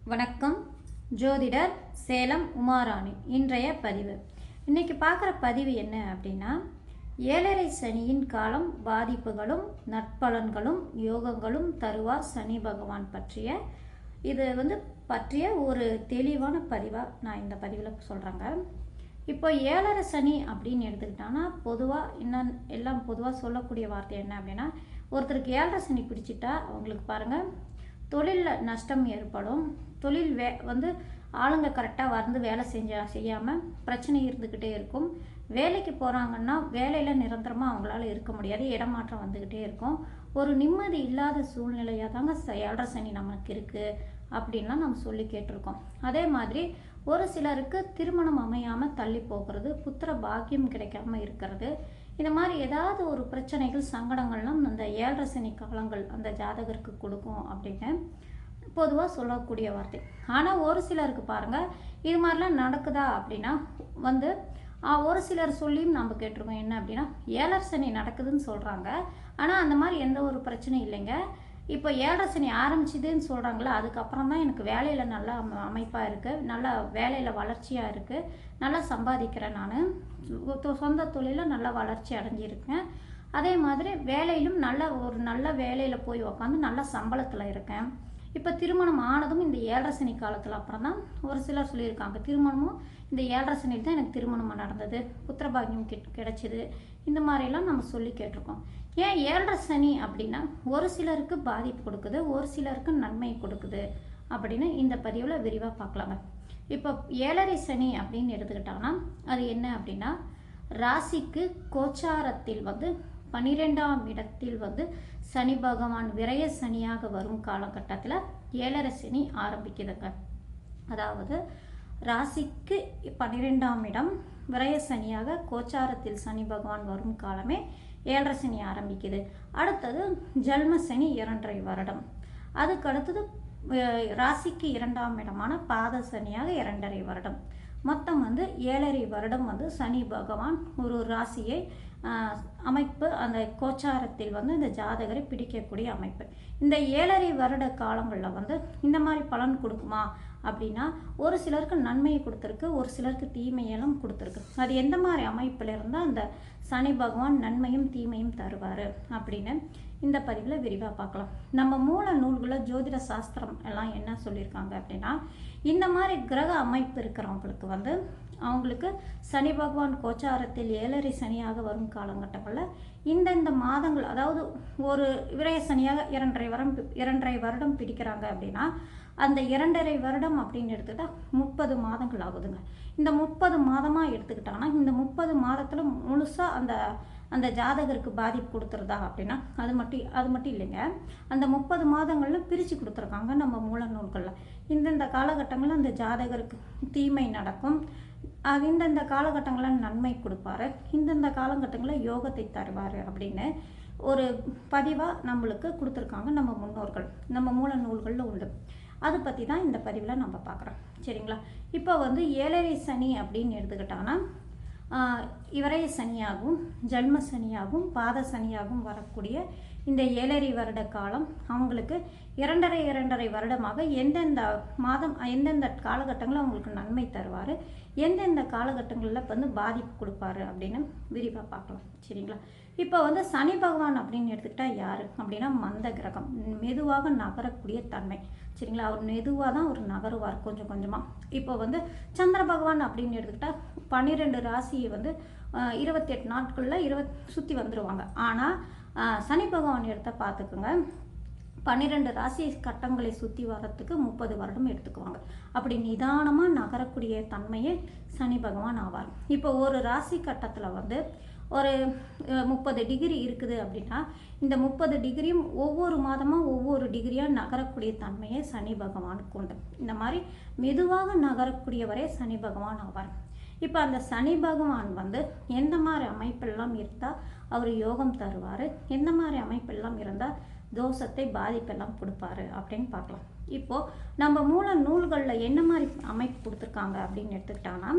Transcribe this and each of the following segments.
வணக்கம். ஜோதிடர் சேலம் உமாராணி. இன்றைய பதிவு. இன்னைக்கு பார்க்குற பதிவு என்ன அப்படின்னா ஏழரை சனியின் காலம் பாதிப்புகளும் நற்பலன்களும் யோகங்களும் தருவார் சனி பகவான் பற்றிய இது வந்து பற்றிய ஒரு தெளிவான பதிவாக நான் இந்த பதிவில் சொல்கிறேங்க இப்போ ஏழரை சனி அப்படின்னு எடுத்துக்கிட்டான்னா பொதுவாக என்ன எல்லாம் பொதுவாக சொல்லக்கூடிய வார்த்தை என்ன அப்படின்னா ஒருத்தருக்கு ஏழரை சனி பிடிச்சிட்டா அவங்களுக்கு பாருங்கள் தொழிலில் நஷ்டம் ஏற்படும். தொழில் வே வந்து ஆளுங்க கரெக்டாக வந்து வேலை செஞ்ச செய்யாமல் பிரச்சனை இருந்துக்கிட்டே இருக்கும். வேலைக்கு போகிறாங்கன்னா வேலையில் நிரந்தரமாக அவங்களால இருக்க முடியாது. இடமாற்றம் வந்துக்கிட்டே இருக்கும். ஒரு நிம்மதி இல்லாத சூழ்நிலையாக தாங்க ச- ஏழரை சனி நமக்கு இருக்குது அப்படின்லாம் நம்ம சொல்லி கேட்டிருக்கோம். அதே மாதிரி ஒரு சிலருக்கு திருமணம் அமையாமல் தள்ளி போகிறது புத்திர பாக்கியம் கிடைக்காம இருக்கிறது இந்த மாதிரி ஏதாவது ஒரு பிரச்சனைகள் சங்கடங்கள்லாம் அந்த ஏழரை சனி காலங்கள் அந்த ஜாதகருக்கு கொடுக்கும் அப்படின்னு பொதுவாக சொல்லக்கூடிய வார்த்தை. ஆனால் ஒரு சிலருக்கு பாருங்கள் இது மாதிரிலாம் நடக்குதா அப்படின்னா வந்து ஒரு சிலர் சொல்லியும் நம்ம கேட்டிருக்கோம். என்ன அப்படின்னா ஏழரை சனி நடக்குதுன்னு சொல்கிறாங்க ஆனால் அந்த மாதிரி எந்த ஒரு பிரச்சனையும் இல்லைங்க. இப்போ ஏழரை சனி ஆரம்பிச்சுதுன்னு சொல்கிறாங்களா அதுக்கப்புறம் தான் எனக்கு வேலையில் நல்லா அமைப்பாக இருக்குது நல்லா வேலையில் வளர்ச்சியாக இருக்குது நல்லா சம்பாதிக்கிறேன் நான். சொந்த தொழிலில் நல்லா வளர்ச்சி அடைஞ்சிருக்கேன். அதே மாதிரி வேலையிலும் நல்ல ஒரு நல்ல வேலையில் போய் உக்காந்து நல்ல சம்பளத்தில் இருக்கேன். இப்போ திருமணம் ஆனதும் இந்த ஏழரை சனி காலத்தில் அப்புறம் தான் ஒரு சிலர் சொல்லியிருக்காங்க திருமணமும் இந்த ஏழரை சனியில் தான் எனக்கு திருமணம் நடந்தது. புத்திரபாகியம் கி கிடைச்சிது. இந்த மாதிரிலாம் நம்ம சொல்லி கேட்டிருக்கோம். ஏன் ஏழரை சனி அப்படின்னா ஒரு சிலருக்கு பாதிப்பு கொடுக்குது ஒரு சிலருக்கு நன்மை கொடுக்குது அப்படின்னு இந்த பதிவில் விரிவாக பார்க்கலாங்க இப்போ ஏழரை சனி அப்படின்னு எடுத்துக்கிட்டாங்கன்னா அது என்ன அப்படின்னா ராசிக்கு கோச்சாரத்தில் வந்து பனிரெண்டாம் இடத்தில் வந்து சனி பகவான் விரய சனியாக வரும் காலகட்டத்தில் ஏழரை சனி ஆரம்பிக்குதுங்க. அதாவது ராசிக்கு பன்னிரெண்டாம் இடம் விரய சனியாக கோச்சாரத்தில் சனி பகவான் வரும் காலமே ஏழரை சனி ஆரம்பிக்குது. அடுத்தது ஜல்ம சனி இரண்டரை வருடம். அதுக்கு அடுத்தது ராசிக்கு இரண்டாம் இடமான பாத சனியாக இரண்டரை வருடம். மொத்தம் வந்து ஏழரை வருடம் வந்து சனி பகவான் ஒரு ராசியை அமைப்பு அந்த கோச்சாரத்தில் வந்து இந்த ஜாதகரை பிடிக்கக்கூடிய அமைப்பு. இந்த ஏழரை வருட காலங்களில் வந்து இந்த மாதிரி பலன் கொடுக்குமா அப்படின்னா ஒரு சிலருக்கு நன்மையை கொடுத்துருக்கு ஒரு சிலருக்கு தீமையெல்லாம் கொடுத்துருக்கு. அது எந்த மாதிரி அமைப்பில் இருந்தால் அந்த சனி பகவான் நன்மையும் தீமையும் தருவார் அப்படின்னு இந்த பதிவில் விரிவாக பார்க்கலாம். நம்ம மூல நூல்களில் ஜோதிட சாஸ்திரம் எல்லாம் என்ன சொல்லியிருக்காங்க அப்படின்னா இந்த மாதிரி கிரக அமைப்பு இருக்கிறவங்களுக்கு வந்து அவங்களுக்கு சனி பகவான் கோச்சாரத்தில் ஏழரை சனியாக வரும் காலகட்டங்களில் இந்தந்த மாதங்கள் அதாவது ஒரு விரய சனியாக இரண்டரை வரம் இரண்டரை வருடம் பிடிக்கிறாங்க அப்படின்னா அந்த இரண்டரை வருடம் அப்படின்னு எடுத்துக்கிட்டால் முப்பது மாதங்கள் ஆகுதுங்க. இந்த முப்பது மாதமாக எடுத்துக்கிட்டாங்கன்னா இந்த முப்பது மாதத்தில் முழுசாக அந்த அந்த ஜாதகருக்கு பாதிப்பு கொடுத்துருதா அப்படின்னா அது மட்டும் அது மட்டும் இல்லைங்க. அந்த முப்பது மாதங்களில் பிரித்து கொடுத்துருக்காங்க நம்ம மூல நூல்களில். இந்தந்த காலகட்டங்களில் அந்த ஜாதகருக்கு தீமை நடக்கும். அது இந்தந்த காலகட்டங்களில் நன்மை கொடுப்பாரு. இந்தந்த காலகட்டங்களில் யோகத்தை தருவார் அப்படின்னு ஒரு பதிவாக நம்மளுக்கு கொடுத்துருக்காங்க நம்ம முன்னோர்கள். நம்ம மூல நூல்களில் உண்டு. அதை பற்றி தான் இந்த பதிவில் நம்ம பார்க்குறோம். சரிங்களா? இப்போ வந்து ஏழரை சனி அப்படின்னு எடுத்துக்கிட்டாங்கன்னா இவரைய சனியாகவும் ஜென்ம சனியாகவும் பாத சனியாகவும் வரக்கூடிய இந்த ஏழரை வருட காலம் அவங்களுக்கு இரண்டரை இரண்டரை வருடமாக எந்தெந்த மாதம் எந்தெந்த காலகட்டங்களில் அவங்களுக்கு நன்மை தருவார் எந்தெந்த காலகட்டங்களில் வந்து பாதிப்பு கொடுப்பாரு அப்படின்னு விரிவாக பார்க்கலாம். சரிங்களா? இப்போ வந்து சனி பகவான் அப்படின்னு எடுத்துக்கிட்டால் யார்? அப்படின்னா மந்த கிரகம். மெதுவாக நகரக்கூடிய தன்மை. சரிங்களா? அவர் மெதுவாக தான் ஒரு நகருவார் கொஞ்சம் கொஞ்சமாக இப்போ வந்து சந்திர பகவான் அப்படின்னு எடுத்துக்கிட்டால் பன்னிரெண்டு ராசியை வந்து இருபத்தெட்டு நாட்களில் இருபத் சுற்றி வந்துடுவாங்க ஆனால் சனி பகவான் எடுத்த பார்த்துக்குங்க. பன்னிரெண்டு ராசி கட்டங்களை சுற்றி வரத்துக்கு முப்பது வருடம் எடுத்துக்குவாங்க. அப்படி நிதானமாக நகரக்கூடிய தன்மையே சனி பகவான் ஆவார். இப்போ ஒரு ராசி கட்டத்தில் வந்து ஒரு முப்பது டிகிரி இருக்குது அப்படின்னா இந்த முப்பது டிகிரியும் ஒவ்வொரு மாதமாக ஒவ்வொரு டிகிரியாக நகரக்கூடிய தன்மையை சனி பகவானுக்கு உண்டு இந்த மாதிரி மெதுவாக நகரக்கூடியவரே சனி பகவான் ஆவார். இப்போ அந்த சனி பகவான் வந்து எந்த மாதிரி அமைப்பெல்லாம் இருந்தால் அவர் யோகம் தருவார்? எந்த மாதிரி அமைப்பெல்லாம் இருந்தால் தோஷத்தை பாதிப்பெல்லாம் கொடுப்பாரு அப்படின்னு பார்க்கலாம். இப்போது நம்ம மூல நூல்களில் என்ன மாதிரி அமைப்பு கொடுத்துருக்காங்க அப்படின்னு எடுத்துக்கிட்டாங்கன்னா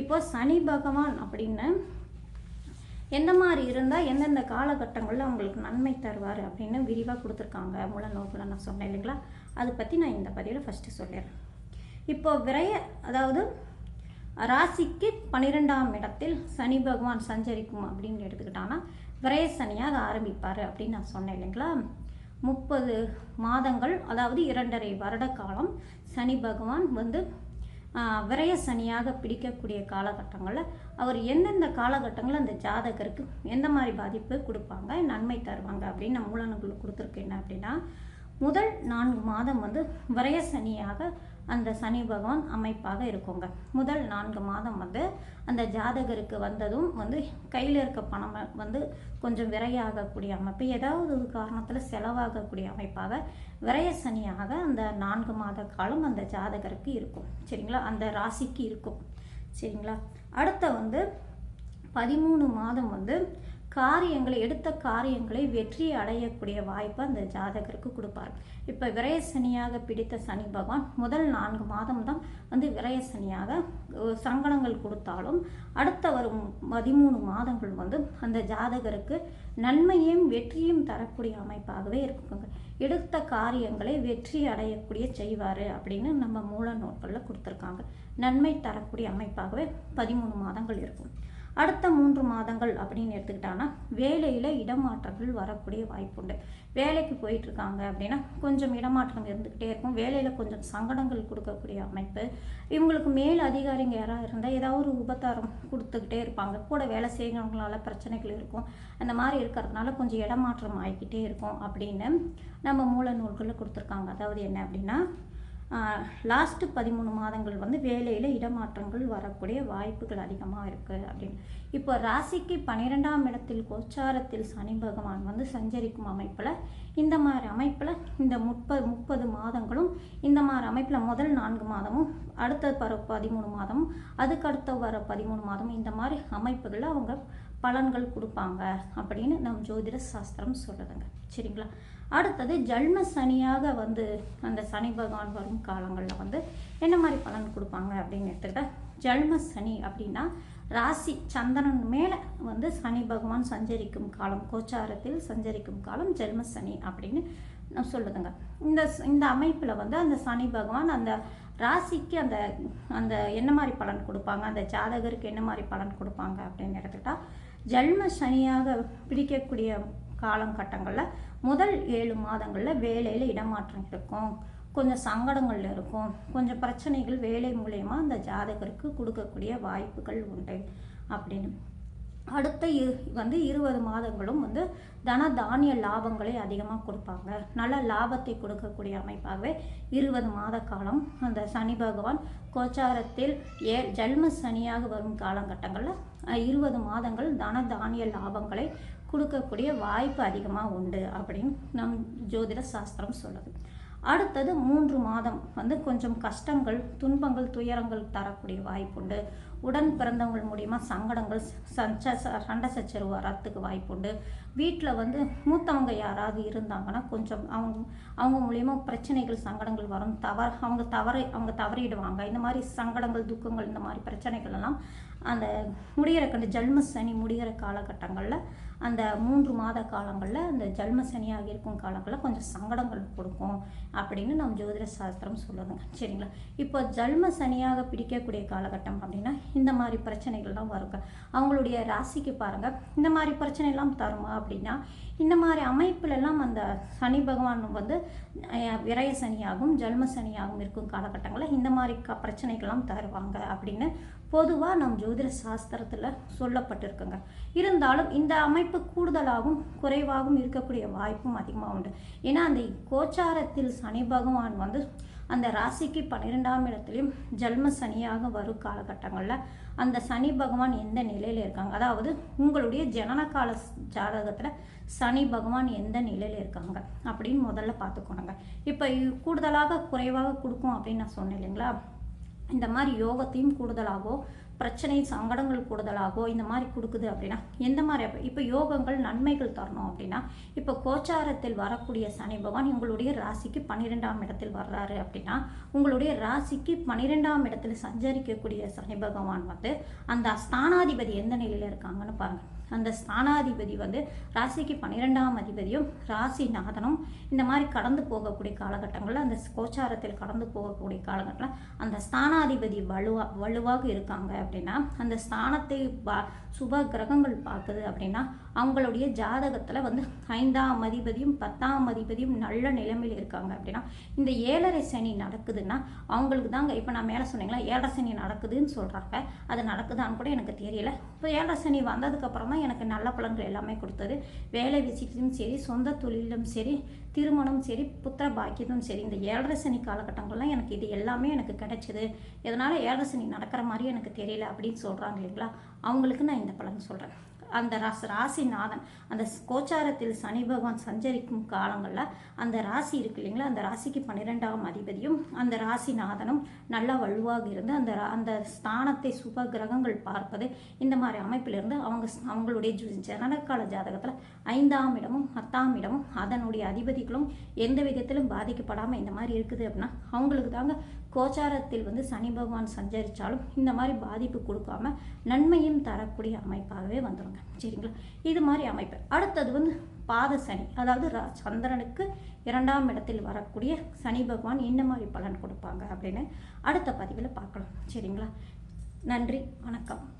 இப்போ சனி பகவான் அப்படின்னு எந்த மாதிரி இருந்தால் எந்தெந்த காலகட்டங்களில் அவங்களுக்கு நன்மை தருவார் அப்படின்னு விரிவாக கொடுத்துருக்காங்க மூல நூல்களை நான் சொன்னேன் இல்லைங்களா? அதை பற்றி நான் இந்த பதிவில் ஃபஸ்ட்டு சொல்லிடுறேன். இப்போ விரைய அதாவது ராசிக்கு பன்னிரெண்டாம் இடத்தில் சனி பகவான் சஞ்சரிக்கும் அப்படின்னு எடுத்துக்கிட்டான்னா விரைய சனியாக ஆரம்பிப்பார் அப்படின்னு நான் சொன்னேன் இல்லைங்களா? முப்பது மாதங்கள் அதாவது இரண்டரை வருட காலம் சனி பகவான் வந்து விரய சனியாக பிடிக்கக்கூடிய காலகட்டங்களில் அவர் எந்தெந்த காலகட்டங்களில் அந்த ஜாதகருக்கு எந்த மாதிரி பாதிப்பு கொடுப்பாங்க நன்மை தருவாங்க அப்படின்னு நான் மூலநூல்கள் கொடுத்துருக்கு என்ன அப்படின்னா முதல் நான்கு மாதம் வந்து விரய சனியாக அந்த சனி பகவான் அமைப்பாக இருக்குங்க. முதல் நான்கு மாதம் வந்து அந்த ஜாதகருக்கு வந்ததும் வந்து கையில் இருக்க பணம் வந்து கொஞ்சம் விரையாகக்கூடிய அமைப்பு ஏதாவது ஒரு காரணத்தில் செலவாகக்கூடிய அமைப்பாக விரைய சனியாக அந்த நான்கு மாத காலம் அந்த ஜாதகருக்கு இருக்கும். சரிங்களா? அந்த ராசிக்கு இருக்கும். சரிங்களா? அடுத்த வந்து பதிமூணு மாதம் வந்து காரியங்களை எடுத்த காரியங்களை வெற்றி அடையக்கூடிய வாய்ப்பை அந்த ஜாதகருக்கு கொடுப்பார். இப்போ விரய சனியாக பிடித்த சனி பகவான் முதல் நான்கு மாதம் தான் வந்து விரய சனியாக சங்கடங்கள் கொடுத்தாலும் அடுத்த வரும் பதிமூணு மாதங்கள் வந்து அந்த ஜாதகருக்கு நன்மையும் வெற்றியும் தரக்கூடிய அமைப்பாகவே இருக்குங்க. எடுத்த காரியங்களை வெற்றி அடையக்கூடிய செய்வார் அப்படின்னு நம்ம மூல நூல்களில் கொடுத்துருக்காங்க. நன்மை தரக்கூடிய அமைப்பாகவே பதிமூணு மாதங்கள் இருக்கும். அடுத்த மூன்று மாதங்கள் அப்படின்னு எடுத்துக்கிட்டாங்கன்னா வேலையில் இடமாற்றங்கள் வரக்கூடிய வாய்ப்புண்டு. வேலைக்கு போயிட்டுருக்காங்க அப்படின்னா கொஞ்சம் இடமாற்றம் இருந்துக்கிட்டே இருக்கும். வேலையில் கொஞ்சம் சங்கடங்கள் கொடுக்கக்கூடிய அமைப்பு. இவங்களுக்கு மேல் அதிகாரிங்க யாராவது இருந்தால் ஏதாவது ஒரு உபத்தாரம் கொடுத்துக்கிட்டே இருப்பாங்க. கூட வேலை செய்கிறவங்களால பிரச்சனைகள் இருக்கும். அந்த மாதிரி இருக்கிறதுனால கொஞ்சம் இடமாற்றம் ஆகிக்கிட்டே இருக்கும் அப்படின்னு நம்ம மூல நூல்களில் கொடுத்துருக்காங்க. அதாவது என்ன அப்படின்னா லாஸ்ட்டு பதிமூணு மாதங்கள் வந்து வேலையில் இடமாற்றங்கள் வரக்கூடிய வாய்ப்புகள் அதிகமாக இருக்குது அப்படின்னு. இப்போ ராசிக்கு பன்னிரெண்டாம் இடத்தில் கோச்சாரத்தில் சனி பகவான் வந்து சஞ்சரிக்கும் அமைப்பில் இந்த மாதிரி அமைப்பில் இந்த முப்பது முப்பது மாதங்களும் இந்த மாதிரி அமைப்பில் முதல் நான்கு மாதமும் அடுத்த வர பதிமூணு மாதமும் அதுக்கு அடுத்த வர பதிமூணு மாதமும் இந்த மாதிரி அமைப்புகளில் அவங்க பலன்கள் கொடுப்பாங்க அப்படின்னு நம் ஜோதிட சாஸ்திரம் சொல்லுதுங்க. சரிங்களா? அடுத்தது ஜல்ம சனியாக வந்து அந்த சனி பகவான் வரும் காலங்களில் வந்து என்ன மாதிரி பலன் கொடுப்பாங்க அப்படின்னு எடுத்துக்கிட்டால் ஜல்ம சனி அப்படின்னா ராசி சந்திரன் மேலே வந்து சனி பகவான் சஞ்சரிக்கும் காலம் கோச்சாரத்தில் சஞ்சரிக்கும் காலம் ஜென்ம சனி அப்படின்னு நான் சொல்லுதுங்க. இந்த இந்த அமைப்பில் வந்து அந்த சனி பகவான் அந்த ராசிக்கு அந்த அந்த என்ன மாதிரி பலன் கொடுப்பாங்க? அந்த ஜாதகருக்கு என்ன மாதிரி பலன் கொடுப்பாங்க அப்படின்னு எடுத்துக்கிட்டால் ஜல்ம சனியாக பிடிக்கக்கூடிய காலகட்டங்களில் முதல் ஏழு மாதங்களில் வேலையில் இடமாற்றம் இருக்கும். கொஞ்சம் சங்கடங்கள் இருக்கும். கொஞ்சம் பிரச்சனைகள் வேலை மூலயமா அந்த ஜாதகருக்கு கொடுக்கக்கூடிய வாய்ப்புகள் உண்டு அப்படின்னு. அடுத்த இரு வந்து இருபது மாதங்களும் வந்து தன தானிய லாபங்களை அதிகமாக கொடுப்பாங்க. நல்ல லாபத்தை கொடுக்கக்கூடிய அமைப்பாகவே இருபது மாத காலம் அந்த சனி பகவான் கோச்சாரத்தில் ஏ ஜல்ம சனியாக வரும் காலகட்டங்களில் இருபது மாதங்கள் தன தானிய லாபங்களை கொடுக்கக்கூடிய வாய்ப்பு அதிகமாக உண்டு அப்படின்னு நம் ஜோதிட சாஸ்திரம் சொல்லுது. அடுத்தது மூன்று மாதம் வந்து கொஞ்சம் கஷ்டங்கள் துன்பங்கள் துயரங்கள் தரக்கூடிய வாய்ப்புண்டு உடன் பிறந்தவங்கள் மூலிமா சங்கடங்கள் சஞ்ச ச- சண்டை சச்சரவு வரத்துக்கு வாய்ப்புண்டு வீட்டில் வந்து மூத்தவங்க யாராவது இருந்தாங்கன்னா கொஞ்சம் அவங்க அவங்க மூலியமாக பிரச்சனைகள் சங்கடங்கள் வரும். தவறு அவங்க தவறு அவங்க தவறிடுவாங்க. இந்த மாதிரி சங்கடங்கள் துக்கங்கள் இந்த மாதிரி பிரச்சனைகள் எல்லாம் அந்த முடிகிற கண்டு ஜல்ம சனி முடிகிற காலகட்டங்களில் அந்த மூன்று மாத காலங்களில் அந்த ஜல்ம சனியாக இருக்கும் காலங்களில் கொஞ்சம் சங்கடங்கள் கொடுக்கும் அப்படின்னு நம்ம ஜோதிட சாஸ்திரம் சொல்லுதுங்க. சரிங்களா? இப்போ ஜல்ம சனியாக பிடிக்கக்கூடிய காலகட்டம் அப்படின்னா இந்த மாதிரி பிரச்சனைகள்லாம் வருங்க அவங்களுடைய ராசிக்கு பாருங்கள் இந்த மாதிரி பிரச்சனைலாம் தருமா அப்படின்னா இந்த மாதிரி அமைப்புலெல்லாம் அந்த சனி பகவான் வந்து விரய சனியாகவும் ஜல்ம சனியாகவும் இருக்கும் காலகட்டங்களில் இந்த மாதிரி க பிரச்சனைகள்லாம் தருவாங்க அப்படின்னு பொதுவாக நம் ஜோதிட சாஸ்திரத்தில் சொல்லப்பட்டிருக்குங்க. இருந்தாலும் இந்த அமைப்பு கூடுதலாகவும் குறைவாகவும் இருக்கக்கூடிய வாய்ப்பும் அதிகமாக உண்டு. ஏன்னா அந்த கோச்சாரத்தில் சனி பகவான் வந்து அந்த ராசிக்கு பன்னிரெண்டாம் இடத்துலையும் ஜல்ம சனியாக வரும் காலகட்டங்களில் அந்த சனி பகவான் எந்த நிலையில் இருக்காங்க? அதாவது உங்களுடைய ஜனன கால ஜாதகத்தில் சனி பகவான் எந்த நிலையில் இருக்காங்க? அப்படின்னு முதல்ல பார்த்துக்கோணுங்க. இப்போ கூடுதலாக குறைவாக கொடுக்கும் அப்படின்னு நான் சொன்னேன் இல்லைங்களா? இந்த மாதிரி யோகத்தையும் கூடுதலாகவோ பிரச்சனை சங்கடங்கள் கூடுதலாகவோ இந்த மாதிரி கொடுக்குது அப்படின்னா எந்த மாதிரி இப்போ யோகங்கள் நன்மைகள் தரணும் அப்படின்னா இப்போ கோச்சாரத்தில் வரக்கூடிய சனி பகவான் உங்களுடைய ராசிக்கு பன்னிரெண்டாம் இடத்தில் வர்றாரு அப்படின்னா உங்களுடைய ராசிக்கு பன்னிரெண்டாம் இடத்தில் சஞ்சரிக்கக்கூடிய சனி பகவான் வந்து அந்த ஸ்தானாதிபதி எந்த நிலையில் இருக்காங்கன்னு பாருங்கள் அந்த ஸ்தானாதிபதி வந்து ராசிக்கு பன்னிரெண்டாம் அதிபதியும் ராசிநாதனும் இந்த மாதிரி கடந்து போகக்கூடிய காலகட்டங்களில் அந்த கோச்சாரத்தில் கடந்து போகக்கூடிய காலகட்டத்தில் அந்த ஸ்தானாதிபதி வலுவா வலுவாக இருக்காங்க அப்படின்னா அந்த ஸ்தானத்தை பா சுப கிரகங்கள் பார்க்குது அப்படின்னா அவங்களுடைய ஜாதகத்தில் வந்து ஐந்தாம் அதிபதியும் பத்தாம் அதிபதியும் நல்ல நிலைமையில் இருக்காங்க அப்படின்னா இந்த ஏழரை சனி நடக்குதுன்னா அவங்களுக்கு தாங்க இப்போ நான் மேலே சொன்னீங்களா ஏழரை சனி நடக்குதுன்னு சொல்கிறாங்க அது நடக்குதான்னு கூட எனக்கு தெரியல. இப்போ ஏழரை சனி வந்ததுக்கப்புறம் தான் எனக்கு நல்ல பலன்கள் எல்லாமே கொடுத்தது. வேலை விஷயத்திலும் சரி சொந்த தொழிலும் சரி திருமணம் சரி புத்திர பாக்கியதும் சரி இந்த ஏழரை சனி காலகட்டங்கள்லாம் எனக்கு இது எல்லாமே எனக்கு கிடைச்சிது. இதனால் ஏழரை சனி நடக்கிற மாதிரி எனக்கு தெரியல அப்படின்னு சொல்கிறாங்க இல்லைங்களா? அவங்களுக்கு நான் இந்த பலன் சொல்கிறேன் அந்த ராசி ராசிநாதன் அந்த கோச்சாரத்தில் சனி பகவான் சஞ்சரிக்கும் காலங்களில் அந்த ராசி இருக்கு இல்லைங்களா? அந்த ராசிக்கு பன்னிரெண்டாம் அதிபதியும் அந்த ராசிநாதனும் நல்லா வலுவாக இருந்து அந்த ரா- அந்த ஸ்தானத்தை சுப கிரகங்கள் பார்ப்பது இந்த மாதிரி அமைப்பிலிருந்து அவங்க அவங்களுடைய ஜு- ஜாதகத்தில் ஐந்தாம் இடமும் பத்தாம் இடமும் அதனுடைய அதிபதிகளும் எந்த விதத்திலும் பாதிக்கப்படாமல் இந்த மாதிரி இருக்குது அப்படின்னா அவங்களுக்கு தாங்க கோச்சாரத்தில் வந்து சனி பகவான் சஞ்சரித்தாலும் இந்த மாதிரி பாதிப்பு கொடுக்காம நன்மையும் தரக்கூடிய அமைப்பாகவே வந்துடும் வந்துருங்க சரிங்களா? இது மாதிரி அமைப்பு. அடுத்தது வந்து பாத சனி. அதாவது ரா- சந்திரனுக்கு இரண்டாம் இடத்தில் வரக்கூடிய சனி பகவான் என்ன மாதிரி பலன் கொடுப்பாங்க அப்படின்னு அடுத்த பதிவில் பார்க்கலாம். சரிங்களா? நன்றி. வணக்கம்.